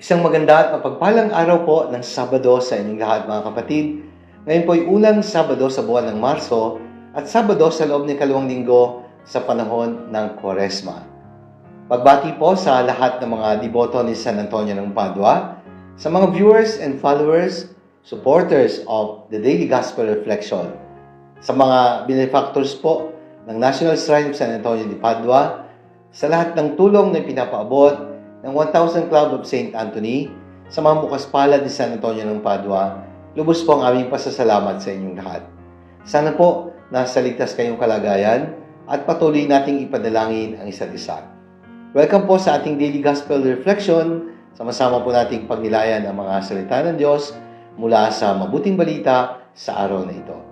Isang maganda at mapagpalang araw po ng Sabado sa inyong lahat mga kapatid. Ngayon po ay unang Sabado sa buwan ng Marso at Sabado sa loob ng kalawang linggo sa panahon ng Kwaresma. Pagbati po sa lahat ng mga deboto ni San Antonio ng Padua, sa mga viewers and followers, supporters of the Daily Gospel Reflection, sa mga benefactors po ng National Shrine of San Antonio de Padua, sa lahat ng tulong na pinapaabot ng 1,000 Club of St. Anthony, sa mga bukas palad ni San Antonio ng Padua, lubos po ang aming pasasalamat sa inyong lahat. Sana po nasa ligtas kayong kalagayan at patuloy nating ipadalangin ang isa't isa. Welcome po sa ating Daily Gospel Reflection. Sama-sama po nating pagnilayan ang mga salita ng Diyos mula sa mabuting balita sa araw na ito.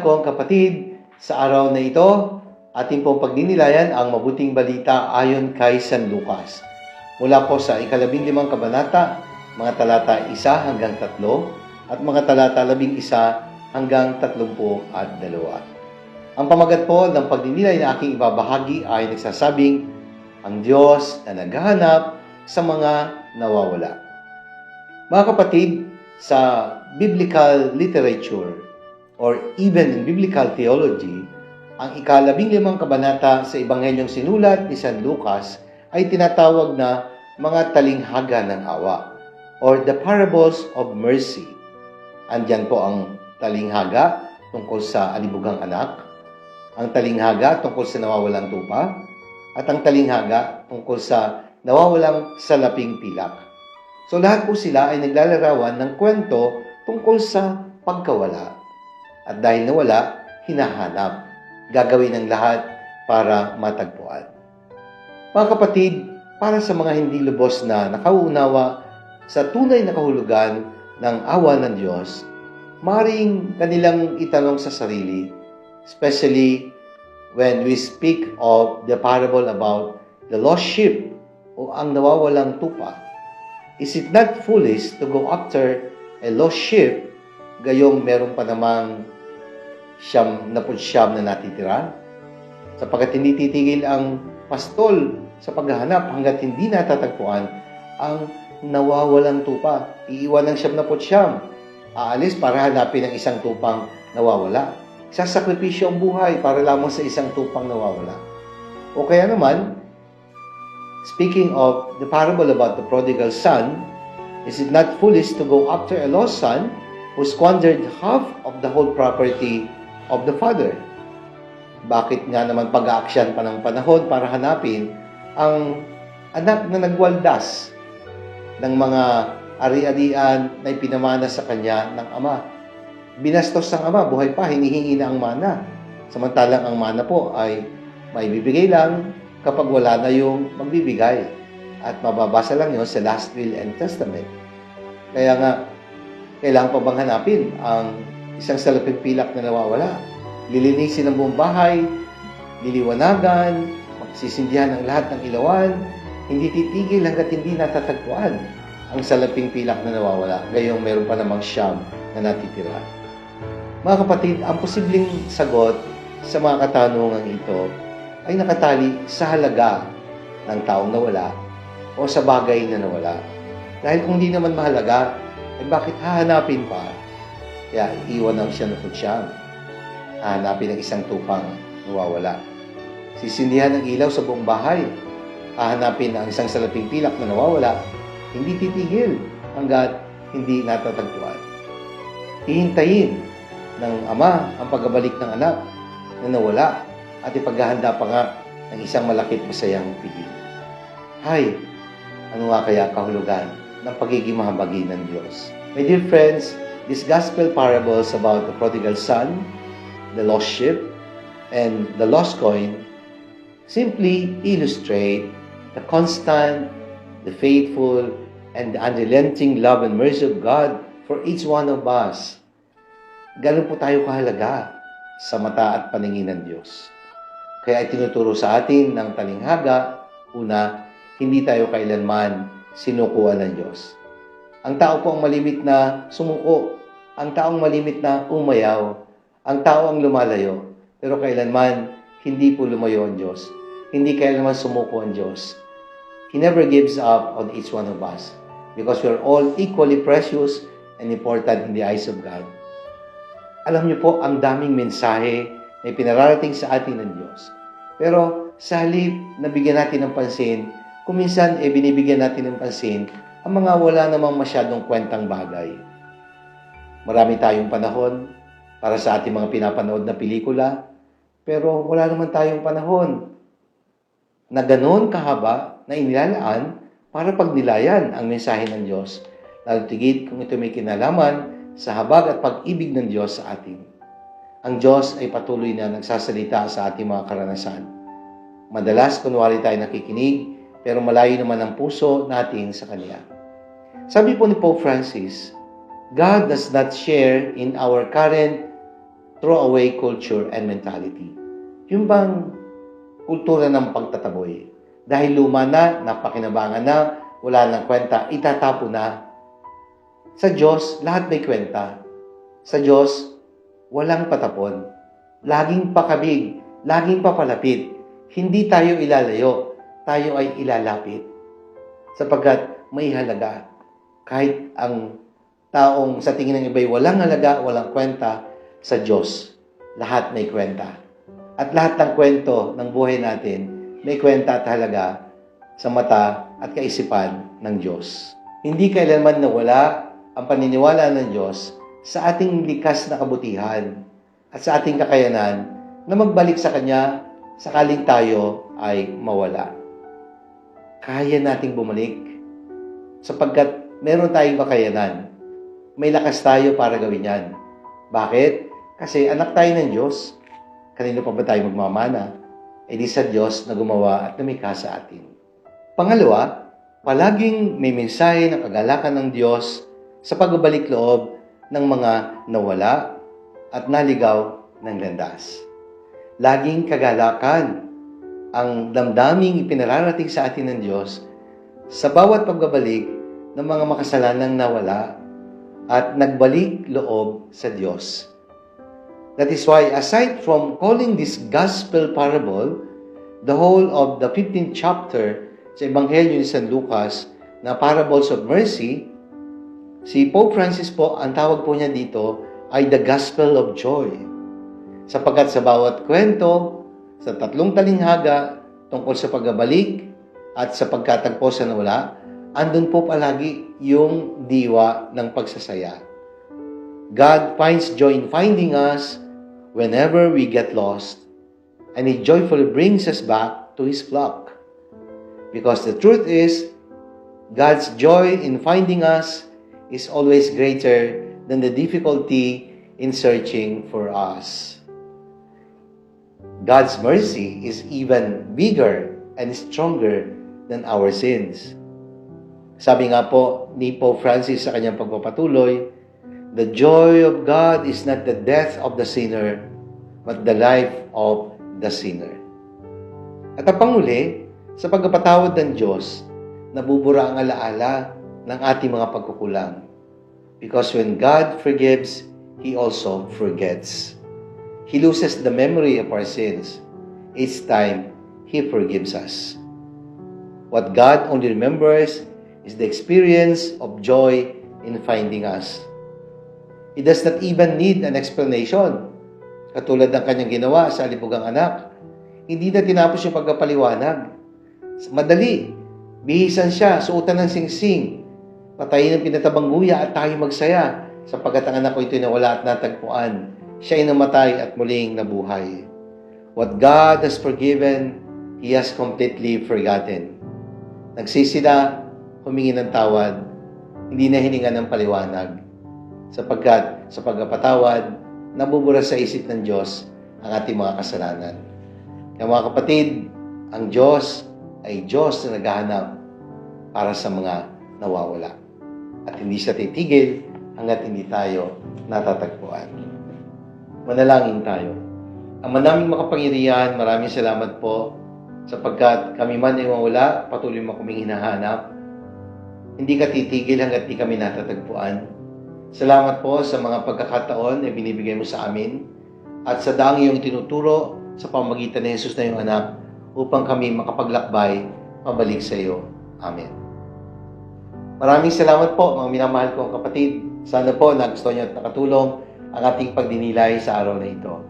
Minamahal ko ang kapatid, sa araw na ito, ating pong pagdinilayan ang mabuting balita ayon kay San Lucas. Mula po sa ikalabing limang kabanata, mga talata isa hanggang tatlo, at mga talata labing isa hanggang tatlumpu at dalawa. Ang pamagat po ng pagdinilay na aking ibabahagi ay nagsasabing, ang Diyos na naghahanap sa mga nawawala. Mga kapatid, sa biblical literature, or even in biblical theology, ang ikalabing limang kabanata sa Ebanghelyong sinulat ni San Lucas ay tinatawag na mga talinghaga ng awa or the parables of mercy. Andyan po ang talinghaga tungkol sa alibugang anak, ang talinghaga tungkol sa nawawalang tupa, at ang talinghaga tungkol sa nawawalang salaping pilak. So lahat po sila ay naglalarawan ng kwento tungkol sa pagkawala at dahil nawala, hinahanap. Gagawin ng lahat para matagpuan. Mga kapatid, para sa mga hindi lubos na nakauunawa sa tunay na kahulugan ng awa ng Diyos, maring kanilang itanong sa sarili, especially when we speak of the parable about the lost sheep o ang nawawalang tupa. Is it not foolish to go after a lost sheep gayong meron pa namang siyam na siyam na natitira? Sapagkat hindi titigil ang pastol sa paghahanap hanggat hindi natatagpuan ang nawawalang tupa. Iiwan ng siyam na siyam. Aalis para hanapin ang isang tupang nawawala. Sasakripisyo ang buhay para lamang sa isang tupang nawawala. O kaya naman, speaking of the parable about the prodigal son, is it not foolish to go after a lost son who squandered half of the whole property of the father? Bakit nga naman pag-aaksyan pa ng panahon para hanapin ang anak na nagwaldas ng mga ari-arian na ipinamana sa kanya ng ama? Binastos ng ama, buhay pa, hinihingi na ang mana. Samantalang ang mana po ay maibibigay lang kapag wala na yung magbibigay. At mababasa lang yon sa last will and testament. Kaya nga, kailangan pa bang hanapin ang isang salaping pilak na nawawala? Lilinisin ang buong bahay, liliwanagan, magsisindihan ang lahat ng ilawan, hindi titigil hanggat hindi natatagpuan ang salaping pilak na nawawala. Gayong meron pa namang siyam na natitira. Mga kapatid, ang posibleng sagot sa mga katanungan ito ay nakatali sa halaga ng taong nawala o sa bagay na nawala. Dahil kung di naman mahalaga, eh bakit hahanapin pa? Kaya iwan ang siya na siyam. Hahanapin ang isang tupang nawawala. Sisindihan ang ilaw sa buong bahay. Hahanapin ang isang salaping pilak na nawawala. Hindi titigil hanggat hindi natatagpuan. Hihintayin ng ama ang pagbabalik ng anak na nawala at ipaghahanda pa nga ng isang malakit masayang pigil. Hay, ano nga kaya kahulugan ng pagiging mahabagi ng Diyos? My dear friends, these gospel parables about the prodigal son, the lost sheep, and the lost coin simply illustrate the constant, the faithful, and the unrelenting love and mercy of God for each one of us. Ganun po tayo kahalaga sa mata at paningin ng Diyos. Kaya itinuturo sa atin ng talinghaga, una, hindi tayo kailanman sinukuan ng Diyos. Ang tao po ang malimit na sumuko, ang taong malimit na umayaw, ang tao ang lumalayo, pero kailanman hindi po lumayo ang Diyos. Hindi kailanman sumuko ang Diyos. He never gives up on each one of us because we're all equally precious and important in the eyes of God. Alam niyo po, ang daming mensahe na pinararating sa atin ng Diyos. Pero sa halip na bigyan natin ng pansin, kung minsan eh binibigyan natin ng pansin ang mga wala namang masyadong kwentang bagay. Marami tayong panahon para sa ating mga pinapanood na pelikula, pero wala naman tayong panahon na ganoon kahaba na inilalaan para pagnilayan ang mensahe ng Diyos, lalo tigit kung ito may kinalaman sa habag at pag-ibig ng Diyos sa atin. Ang Diyos ay patuloy na nagsasalita sa ating mga karanasan. Madalas, kunwari tayo nakikinig, pero malayo naman ang puso natin sa Kanya. Sabi po ni Pope Francis, God does not share in our current throwaway culture and mentality. Yung bang kultura ng pagtataboy. Dahil luma na, napakinabangan na, wala nang kwenta, itatapo na. Sa Diyos, lahat may kwenta. Sa Diyos, walang patapon. Laging pakabig, laging papalapit. Hindi tayo ilalayo, tayo ay ilalapit. Sapagkat may halaga. Kahit ang taong sa tingin ng iba'y walang halaga, walang kwenta, sa Diyos, lahat may kwenta. At lahat ng kwento ng buhay natin, may kwenta at halaga sa mata at kaisipan ng Diyos. Hindi kailanman nawala ang paniniwala ng Diyos sa ating likas na kabutihan at sa ating kakayanan na magbalik sa Kanya sakaling tayo ay mawala. Kaya nating bumalik sapagkat meron tayong kakayanan. May lakas tayo para gawin yan. Bakit? Kasi anak tayo ng Diyos. Kanino pa ba tayo magmamana? E di sa Diyos na gumawa at namikha sa atin. Pangalawa, palaging may mensahe ng kagalakan ng Diyos sa pagbabalik loob ng mga nawala at naligaw ng landas. Laging kagalakan ang damdaming ipinararating sa atin ng Diyos sa bawat pagbabalik ng mga makasalanang nawala at nagbalik loob sa Diyos. That is why, aside from calling this gospel parable, the whole of the 15th chapter sa Ebanghelyo ni San Lucas na parables of mercy, si Pope Francis po, ang tawag po niya dito ay the gospel of joy. Sapagkat sa bawat kwento, sa tatlong talinghaga tungkol sa pagbabalik at sa pagkatagpo sa nawala, andun po palagi yung diwa ng pagsasaya. God finds joy in finding us whenever we get lost, and He joyfully brings us back to His flock. Because the truth is, God's joy in finding us is always greater than the difficulty in searching for us. God's mercy is even bigger and stronger than our sins. Sabi nga po ni Pope Francis sa kanyang pagpapatuloy, The joy of God is not the death of the sinner, but the life of the sinner. At ang panguli, sa pagkapatawad ng Diyos, nabubura ang alaala ng ating mga pagkukulang. Because when God forgives, He also forgets. He loses the memory of our sins each time He forgives us. What God only remembers is the experience of joy in finding us. He does not even need an explanation. Katulad ng kanyang ginawa sa alibugang anak. Hindi na tinapos yung pagkapaliwanag. Madali. Bihisan siya, suotan ng singsing. Patayin ng pinatabang guya at tayo magsaya sapagkat ang anak ko ito'y nawala at natagpuan. Siya ay namatay at muling nabuhay. What God has forgiven, He has completely forgotten. Nagsisi na, humingi ng tawad, hindi na hininga ng paliwanag. Sapagkat sa pagkapatawad, nabubura sa isip ng Diyos ang ating mga kasalanan. Kaya mga kapatid, ang Diyos ay Diyos na naghahanap para sa mga nawawala. At hindi siya titigil hanggat hindi tayo natatagpuan. Manalangin tayo. Ang manaming makapangyarihan, maraming salamat po sapagkat kami man ay mawala, patuloy mo kaming hinahanap. Hindi ka titigil hanggat di kami natatagpuan. Salamat po sa mga pagkakataon na binibigay mo sa amin at sa daang iyong tinuturo sa pamagitan ni Jesus na iyong anak upang kami makapaglakbay pabalik sa iyo. Amen. Maraming salamat po mga minamahal kong kapatid. Sana po nagustuhan niyo at nakatulong ang ating pagdinilay sa araw na ito.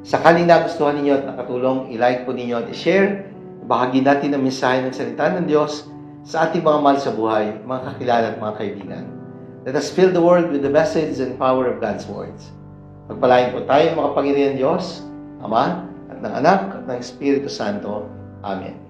Sakaling nagustuhan ninyo at nakatulong, i-like po ninyo at i-share. Bahagi natin ang mensahe ng salita ng Diyos sa ating mga mahal sa buhay, mga kakilala at mga kaibigan. Let us fill the world with the message and power of God's words. Pagpalain po tayo mga Panginoon Diyos, Ama, at ng Anak, at ng Espiritu Santo. Amen.